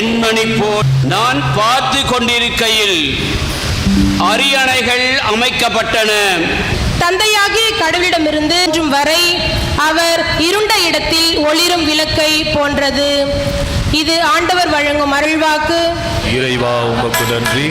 வெண்மணி போல் நான் பார்த்து கொண்டிருக்கையில் அரியணைகள் அமைக்கப்பட்டன. தந்தையாகிய கடவுளிடமிருந்து இன்றும் வரை அவர் இருண்ட இடத்தில் ஒளிரும் விளக்கை போன்றது. இது ஆண்டவர் வழங்கும் அருள்வாக்கு. இறைவா உமக்கு நன்றி.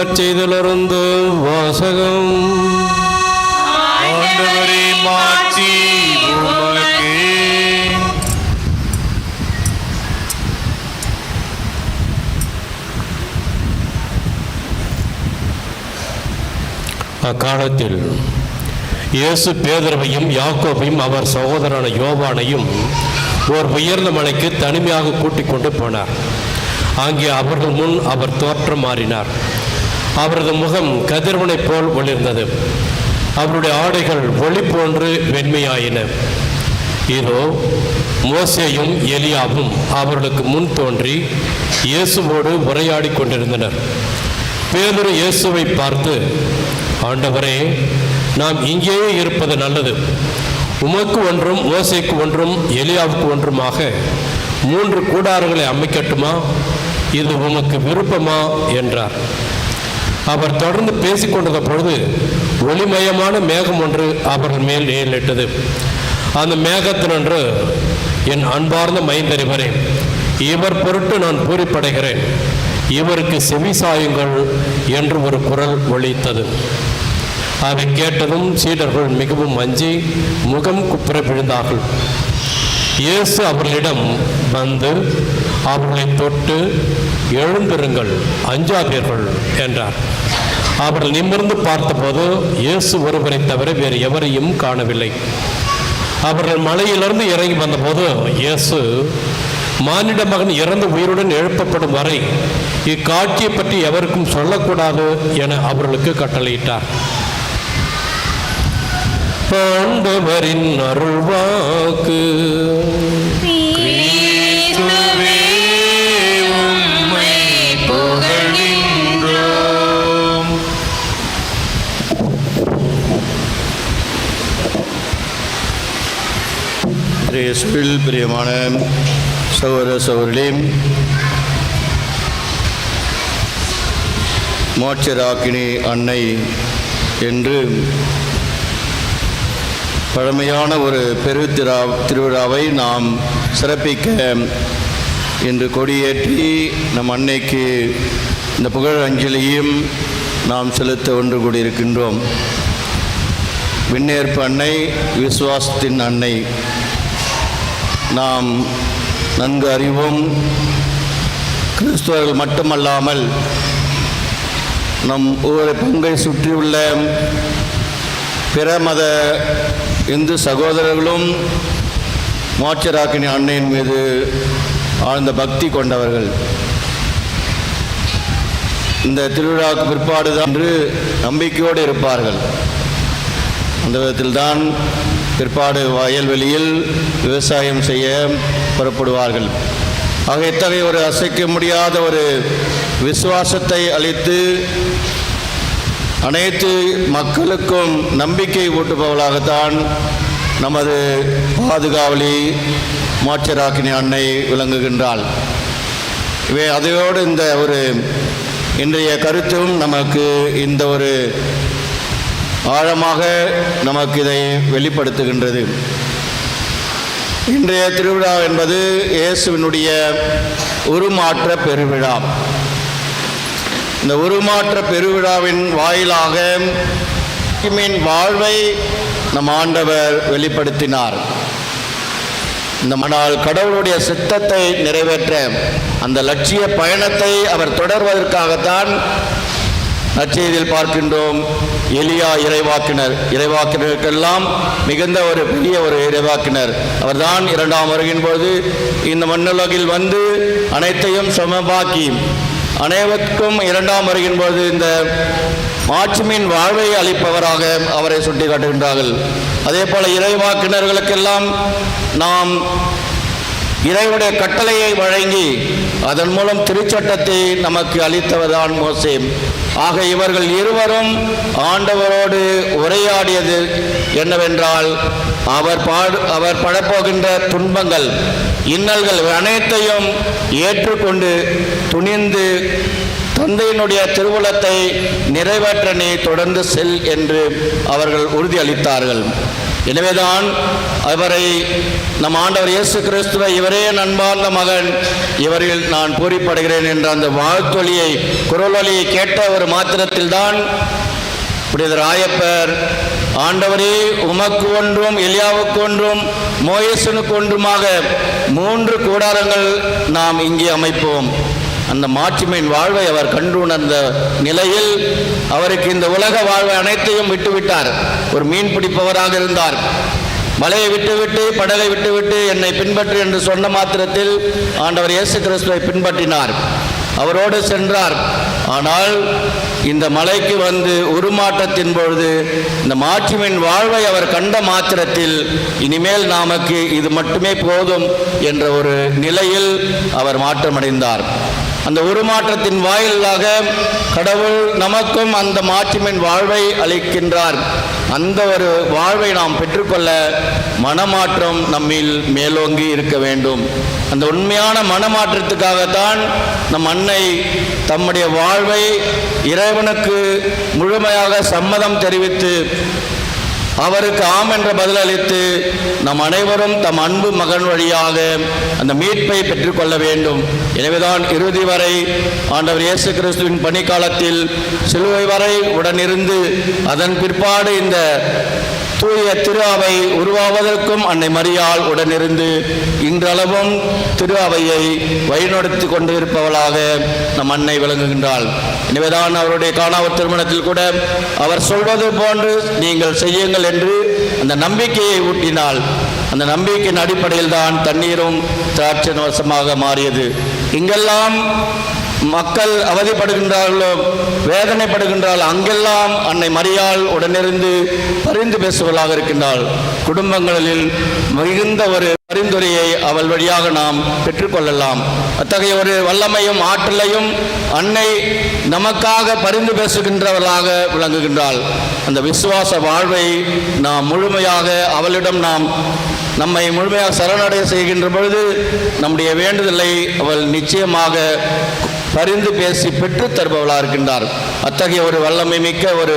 நற்செய்திலிருந்து வாசகம். அக்காலத்தில் இயேசு பேதரவையும் யாக்கோபையும் அவர் சகோதரன யோவானையும் ஓர் உயர்ந்த மலைக்கு தனிமையாக கூட்டிக் கொண்டு போனார். அங்கே அவர்கள் முன் அவர் தோற்றம் மாறினார். அவரது முகம் கதிர்வனை போல் ஒளிர்ந்தது. அவருடைய ஆடைகள் ஒளி போன்று வெண்மையாயின. இதோ மோசேயும் எலியாவும் அவர்களுக்கு முன் தோன்றி இயேசுவோடு உரையாடிக் கொண்டிருந்தனர். பேதொரு இயேசுவை பார்த்து ஆண்டவரே நாம் இங்கேயே இருப்பது நல்லது. உமக்கு ஒன்றும் ஓசைக்கு ஒன்றும் எலியாவுக்கு ஒன்றுமாக மூன்று கூடாரங்களை அமைக்கட்டுமா? இது உமக்கு விருப்பமா? என்றார். அவர் தொடர்ந்து பேசிக்கொண்டிருந்த பொழுது ஒளிமயமான மேகம் ஒன்று அவர்கள் மேல் நேரிட்டது அந்த மேகத்தினன்று என் அன்பார்ந்த மைந்தறிவரே இவர் பொருட்டு நான் பூரிப்படைகிறேன். இவருக்கு செவி சாயுங்கள் என்று ஒரு குரல் ஒழித்தது அதை கேட்டதும் சீடர்கள் மிகவும் அஞ்சி முகம் குப்புற விழுந்தார்கள். இயேசு அவர்களிடம் வந்து அவர்களை தொட்டு எழுந்திருங்கள் அஞ்சாதீர்கள் என்றார். அவர்கள் நிமிர்ந்து பார்த்தபோது இயேசு ஒருவரை தவிர வேறு எவரையும் காணவில்லை. அவர்கள் மலையிலிருந்து இறங்கி வந்தபோது இயேசு மானிட மகன் இறந்து உயிருடன் எழுப்பப்படும் வரை இக்காட்சியை பற்றி எவருக்கும் சொல்லக்கூடாது என அவர்களுக்கு கட்டளையிட்டார். ஆண்டவரின் அருள்வாக்கு. இயேசுவில் பிரியமான சகோதர சகோதரிகளே மோட்சராக்கினி அன்னை என்று பழமையான ஒரு பெரு திருவிழாவை நாம் சிறப்பிக்க இன்று கொடியேற்றி நம் அன்னைக்கு இந்த புகழ் அஞ்சலியும் நாம் செலுத்த ஒன்று கூடியிருக்கின்றோம். விண்ணேற்பு அன்னை விசுவாசத்தின் அன்னை. நாம் நன்கு அறிவோம் கிறிஸ்துவர்கள் மட்டுமல்லாமல் நம் ஒவ்வொரு பங்கை சுற்றியுள்ள பிற மத இந்து சகோதரர்களும் மோட்சராக்கினி அன்னையின் மீது ஆழ்ந்த பக்தி கொண்டவர்கள். இந்த திருவிழாவுக்கு பிற்பாடு என்று நம்பிக்கையோடு இருப்பார்கள். அந்த விதத்தில்தான் பிற்பாடு வயல்வெளியில் விவசாயம் செய்ய புறப்படுவார்கள். ஆக இத்தகைய ஒரு அசைக்க முடியாத ஒரு விசுவாசத்தை அளித்து அனைத்து மக்களுக்கும் நம்பிக்கை ஊட்டுபவளாகத்தான் நமது பாதுகாவலி மாச்சராக்கினி அன்னை விளங்குகின்றாள். இவை அதையோடு இந்த ஒரு இன்றைய கருத்தும் நமக்கு இந்த ஒரு ஆழமாக நமக்கு இதை வெளிப்படுத்துகின்றது. இன்றைய திருவிழா என்பது இயேசுவினுடைய உருமாற்ற பெருவிழா. இந்த உருமாற்ற பெருவிழாவின் வாயிலாக மீன் வாழ்வை நம் ஆண்டவர் வெளிப்படுத்தினார். இந்த மனால் கடவுளுடைய சித்தத்தை நிறைவேற்ற அந்த லட்சிய பயணத்தை அவர் தொடர்வதற்காகத்தான் நற்செய்தியில் பார்க்கின்றோம். எலியா இறைவாக்கினர் இறைவாக்கினருக்கெல்லாம் மிகுந்த ஒரு பெரிய ஒரு இறைவாக்கினர். அவர்தான் இரண்டாம் வருகின் போது இந்த மண்ணுலகில் வந்து அனைத்தையும் சமமாக்கி அனைவருக்கும் இரண்டாம் வருகின் பொழுது இந்த மாட்சிமின் வாழ்வை அளிப்பவராக அவரை சுட்டி காட்டுகின்றார்கள் அதே போல இறைவாக்கினர்களுக்கெல்லாம் நாம் இறைவனுடைய கட்டளையை வழங்கி அதன் மூலம் திருச்சட்டத்தை நமக்கு அளித்தவர்தான் மோசே. ஆக இவர்கள் இருவரும் ஆண்டவரோடு உரையாடியது என்னவென்றால் அவர் பாடு அவர் படப்போகின்ற துன்பங்கள் இன்னல்கள் அனைத்தையும் ஏற்றுக்கொண்டு துணிந்து தந்தையினுடைய திருவுளத்தை நிறைவேற்ற நீ தொடர்ந்து செல் என்று அவர்கள் உறுதியளித்தார்கள். எனவேதான் அவரை நம் ஆண்டவர் இயேசு கிறிஸ்துவ இவரே நண்பார்ந்த மகன் இவரில் நான் பூரிப்படுகிறேன் என்ற அந்த வாழ்த்தொலியை குரலொலியை கேட்ட ஒரு மாத்திரத்தில்தான் புனித ராயப்பர் ஆண்டவரே உமக்கு ஒன்றும் எலியாவுக்கு ஒன்றும் மோயசனுக்கு ஒன்றுமாக மூன்று கூடாரங்கள் நாம் இங்கே அமைப்போம். அந்த மாட்சிமையின் வாழ்வை அவர் கண்டுணர்ந்த நிலையில் அவருக்கு இந்த உலக வாழ்வை அனைத்தையும் விட்டுவிட்டார். ஒரு மீன் பிடிப்பவராக இருந்தார். மலையை விட்டுவிட்டு படகை விட்டுவிட்டு என்னை பின்பற்று என்று சொன்ன மாத்திரத்தில் ஆண்டவர் இயேசு கிறிஸ்துவை பின்பற்றினார். அவரோடு சென்றார். ஆனால் இந்த மலைக்கு வந்து உருமாற்றத்தின் பொழுது இந்த மாட்சிமின் வாழ்வை அவர் கண்ட மாத்திரத்தில் இனிமேல் நமக்கு இது மட்டுமே போதும் என்ற ஒரு நிலையில் அவர் மாற்றமடைந்தார். அந்த உருமாற்றத்தின் வாயிலாக கடவுள் நமக்கும் அந்த மாற்றமின் வாழ்வை அளிக்கின்றார். அந்த ஒரு வாழ்வை நாம் பெற்றுக்கொள்ள மனமாற்றம் நம்மில் மேலோங்கி இருக்க வேண்டும். அந்த உண்மையான மனமாற்றத்துக்காகத்தான் நம் அன்னை தம்முடைய வாழ்வை இறைவனுக்கு முழுமையாக சம்மதம் தெரிவித்து அவருக்கு ஆம் என்ற பதிலளித்து நம் அனைவரும் தம் அன்பு மகன் வழியாக அந்த மீட்பை பெற்றுக்கொள்ள வேண்டும். எனவேதான் இறுதி வரை ஆண்டவர் இயேசு கிறிஸ்துவின் பணிக்காலத்தில் சிலுவை வரை உடனிருந்து அதன் பிற்பாடு இந்த தூய திரு அவை உருவாவதற்கும் அன்னை மரியாள் உடனிருந்து இன்றளவும் திரு அவையை வழிநடத்தி கொண்டிருப்பவளாக நம் அன்னை விளங்குகின்றாள். எனவேதான் அவருடைய காணாவர் திருமணத்தில் கூட அவர் சொல்வது போன்று நீங்கள் செய்யுங்கள் என்று அந்த நம்பிக்கையை ஊட்டினால் அந்த நம்பிக்கையின் அடிப்படையில் தான் தண்ணீரும் திராட்சை வசமாக மாறியது. இங்கெல்லாம் மக்கள் அவதிப்படுகின்றார்களோ வேதனைப்படுகின்றால் அங்கெல்லாம் அன்னை மரியாள் உடனிருந்து பரிந்து பேசுவதாக இருக்கின்றாள். குடும்பங்களில் மிகுந்த ஒரு பரிந்துரையை அவள் வழியாக நாம் பெற்றுக்கொள்ளலாம். அத்தகைய ஒரு வல்லமையும் ஆற்றலையும் அன்னை நமக்காக பரிந்து பேசுகின்றவர்களாக விளங்குகின்றாள். அந்த விசுவாச வாழ்வை நாம் முழுமையாக அவளிடம் நாம் நம்மை முழுமையாக சரணடைய செய்கின்ற பொழுது நம்முடைய வேண்டுதலை அவள் நிச்சயமாக பரிந்து பேசி பெற்றுத் தருபவளாக இருக்கின்றார். அத்தகைய ஒரு வல்லமை மிக்க ஒரு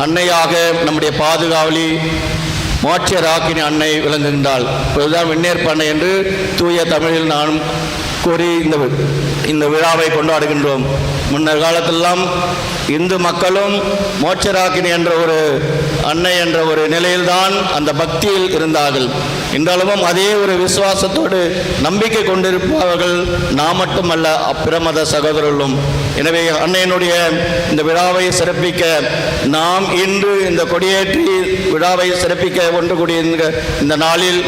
அன்னையாக நம்முடைய பாதுகாவலி மோட்ச ராக்கினி அன்னை விளங்குகின்றாள் இப்பொழுதுதான் விண்ணேற்பண்ணை அன்னை என்று தூய தமிழில் நான் கூறி இந்த இந்த விழாவை கொண்டாடுகின்றோம். முன்னர் காலத்திலெல்லாம் இந்து மக்களும் மோட்சராக்கினி என்ற ஒரு அன்னை என்ற ஒரு நிலையில்தான் அந்த பக்தியில் இருந்தார்கள். இன்றளவும் அதே ஒரு விசுவாசத்தோடு நம்பிக்கை கொண்டிருப்பவர்கள் நாம் மட்டுமல்ல அப்பிரமத சகோதரர்களும். எனவே அன்னையினுடைய இந்த விழாவை சிறப்பிக்க நாம் இன்று இந்த கொடியேற்றி விழாவை சிறப்பிக்க ஒன்று கூடிய இந்த நாளில்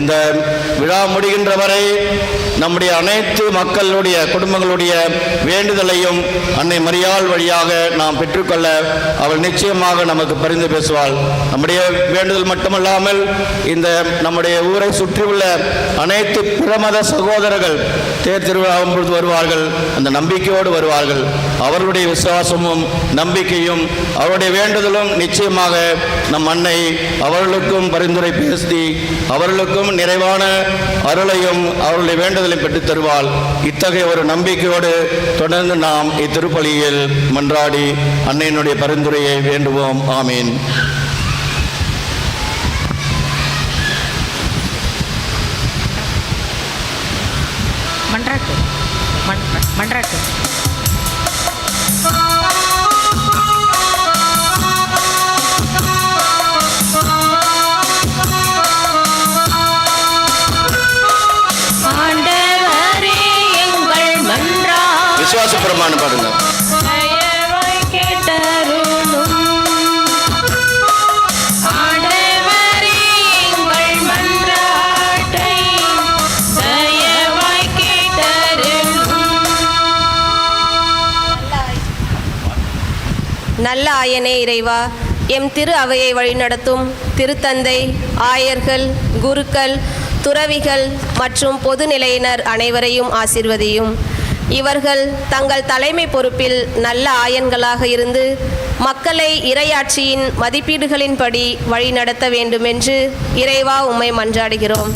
இந்த விழா முடிகின்ற வரை நம்முடைய அனைத்து மக்களுடைய குடும்பங்களுடைய வேண்டுதலையும் அன்னை மரியாள் வழியாக நாம் பெற்றுக்கொள்ள அவள் நிச்சயமாக நமக்கு பரிந்து பேசுவாள். நம்முடைய வேண்டுதல் மட்டுமல்லாமல் இந்த நம்முடைய ஊரை சுற்றியுள்ள அனைத்து பிரமத சகோதரர்கள் தேர் திருவிழாவும் பொழுது வருவார்கள் அந்த நம்பிக்கையோடு வருவார்கள். அவர்களுடைய விசுவாசமும் நம்பிக்கையும் அவருடைய வேண்டுதலும் நிச்சயமாக நம் அன்னை அவர்களுக்கும் பரிந்துரை பேசி அவர்களுக்கும் நிறைவான அருளையும் அவர்களுடைய வேண்டுதல் பெற்றுத் தருவாள் இத்தகைய ஒரு நம்பிக்கையோடு தொடர்ந்து நாம் இத்திருப்பலியில் மன்றாடி அன்னையினுடைய பரிந்துரையை வேண்டுவோம். ஆமீன். மன்றாட்டு. மன்றாட்டு. விசுவாச பிரமாணம் பாருங்க நல்ல ஆயனே இறைவா எம் திரு அவையை வழிநடத்தும் திருத்தந்தை ஆயர்கள் குருக்கள் துறவிகள் மற்றும் பொதுநிலையினர் அனைவரையும் ஆசிர்வதியும். இவர்கள் தங்கள் தலைமை பொறுப்பில் நல்ல ஆயன்களாக இருந்து மக்களை இறையாட்சியின் மதிப்பீடுகளின்படி வழிநடத்த வேண்டுமென்று இறைவா உம்மை மன்றாடுகிறோம்.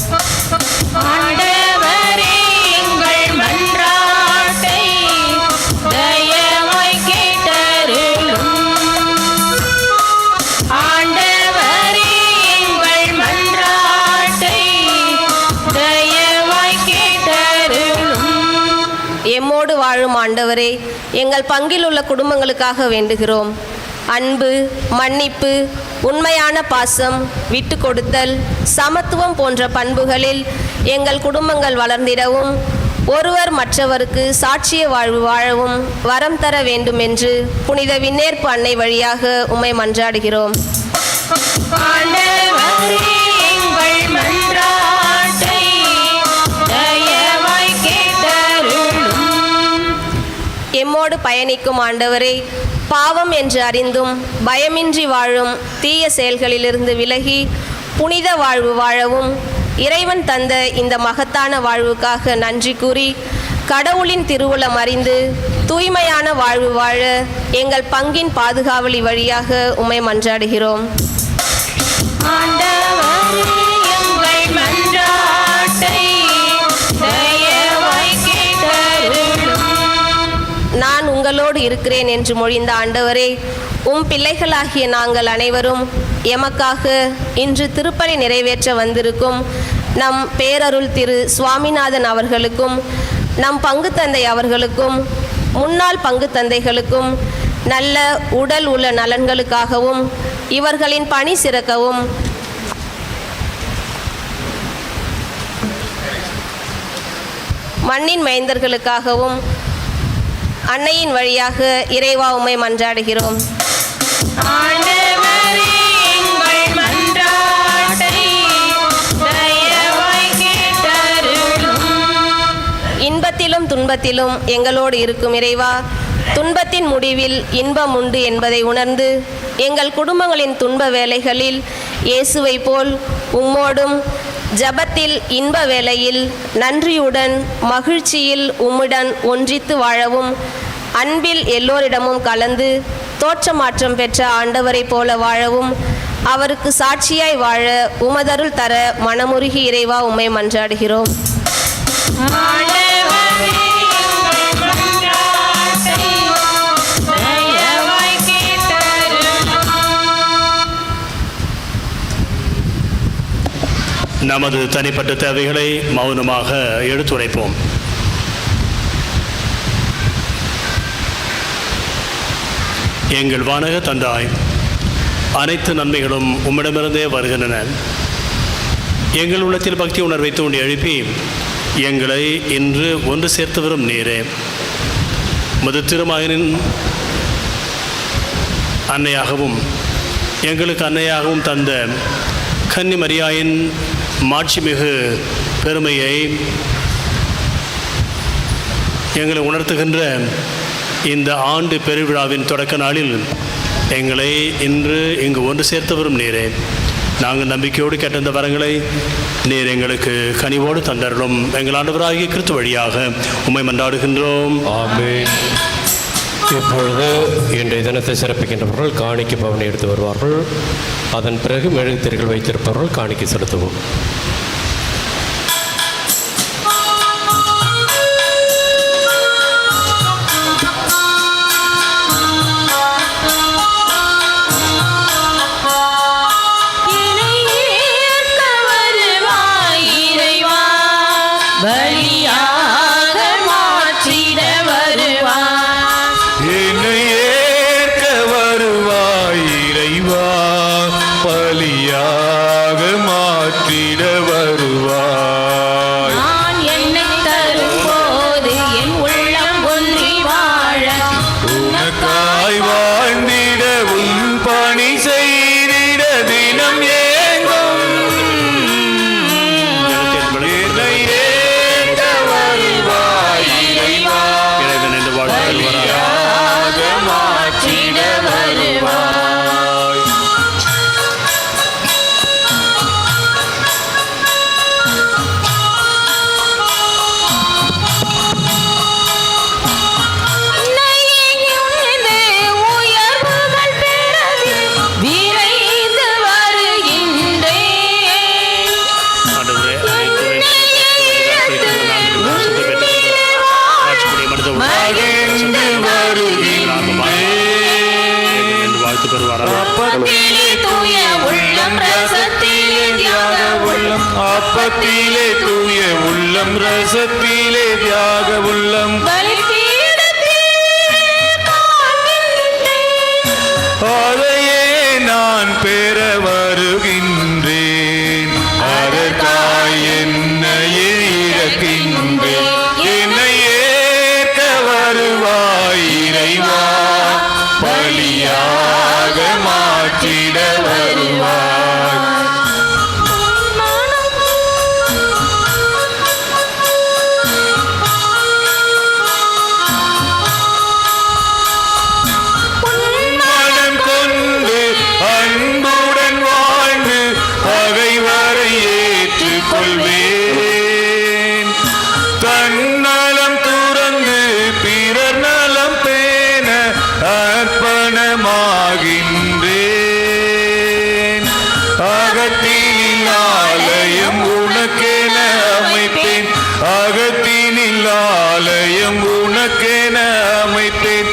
ஆண்டவரே எங்கள் பங்கில் உள்ள குடும்பங்களுக்காக வேண்டுகிறோம். அன்பு மன்னிப்பு உண்மையான பாசம் விட்டு கொடுத்தல் சமத்துவம் போன்ற பண்புகளில் எங்கள் குடும்பங்கள் வளர்ந்திடவும் ஒருவர் மற்றவருக்கு சாட்சிய வாழ்வு வாழவும் வரம் தர வேண்டும் என்று புனித விண்ணேற்பு அன்னை வழியாக உமை மன்றாடுகிறோம். ஆண்டவரே எங்கள் பயணிக்கும் ஆண்டவரே பாவம் என்று அறிந்தும் பயமின்றி வாழும் தீய செயல்களிலிருந்து விலகி புனித வாழ்வு வாழவும் இறைவன் தந்த இந்த மகத்தான வாழ்வுக்காக நன்றி கூறி கடவுளின் திருவுளம் அறிந்து தூய்மையான வாழ்வு வாழ எங்கள் பங்கின் பாதுகாவலி வழியாக உமை மன்றாடுகிறோம். உங்களோடு இருக்கிறேன் என்று மொழிந்த ஆண்டவரே உம் பிள்ளைகளாகிய நாங்கள் அனைவரும் எமக்காக இன்று திருப்பணி நிறைவேற்ற வந்திருக்கும் நம் பேரருள் திரு சுவாமிநாதன் அவர்களுக்கும் நம் பங்கு தந்தை அவர்களுக்கும் முன்னாள் பங்கு தந்தைகளுக்கும் நல்ல உடல் உள்ள நலன்களுக்காகவும் இவர்களின் பணி சிறக்கவும். மண்ணின் மைந்தர்களுக்காகவும் அன்னையின் வழியாக இறைவா உம்மை மன்றாடுகிறோம். இன்பத்திலும் துன்பத்திலும் எங்களோடு இருக்கும் இறைவா துன்பத்தின் முடிவில் இன்பம் உண்டு என்பதை உணர்ந்து எங்கள் குடும்பங்களின் துன்ப வேலைகளில் இயேசுவை போல் உம்மோடும் ஜபத்தில் இன்ப வேளையில் நன்றியுடன் மகிழ்ச்சியில் உம்முடன் ஒன்றித்து வாழவும் அன்பில் எல்லோரிடமும் கலந்து தோற்றமாற்றம் பெற்ற ஆண்டவரைப் போல வாழவும் அவருக்கு சாட்சியாய் வாழ உமதருள் தர மனமுருகி இறைவா உம்மை மன்றாடுகிறோம். நமது தனிப்பட்ட தேவைகளை மௌனமாக எடுத்துரைப்போம். எங்கள் வானக தந்தாய் அனைத்து நன்மைகளும் உம்மிடமிருந்தே வருகின்றன. எங்கள் உள்ளத்தில் பக்தி உணர்வை தூண்டி எழுப்பி எங்களை இன்று ஒன்று சேர்த்து வரும் நீரே. முது திருமகனின் அன்னையாகவும் எங்களுக்கு அன்னையாகவும் தந்த கன்னி மரியாயின் மாட்சிமிகு பெருமையை எங்களை உணர்த்துகின்ற இந்த ஆண்டு பெருவிழாவின் தொடக்க நாளில் எங்களை இன்று இங்கு ஒன்று சேர்த்தவரும் நீரே. நாங்கள் நம்பிக்கையோடு கேட்ட இந்த வரங்களை நீர் எங்களுக்கு கனிவோடு தந்தருளும். எங்கள் ஆண்டவராகிய கிறிஸ்து வழியாக உம்மை மன்றாடுகின்றோம். ஆமே இப்பொழுது இன்றைய தினத்தை சிறப்பிக்கின்றவர்கள் காணிக்கு பவனை எடுத்து வருவார்கள். அதன் பிறகு மெழுகுத்திரிகள் வைத்திருப்பவர்கள் காணிக்கை செலுத்துவோம். அப்பத்திலே தூய உள்ளம் ரசத்திலே தியாக உள்ளம். அப்பத்திலே தூய உள்ளம் ரசத்திலே தியாக உள்ளம். அதையே நான் பெற freedom. கோயிலாலயம் உனக்கென அமைத்தேன்.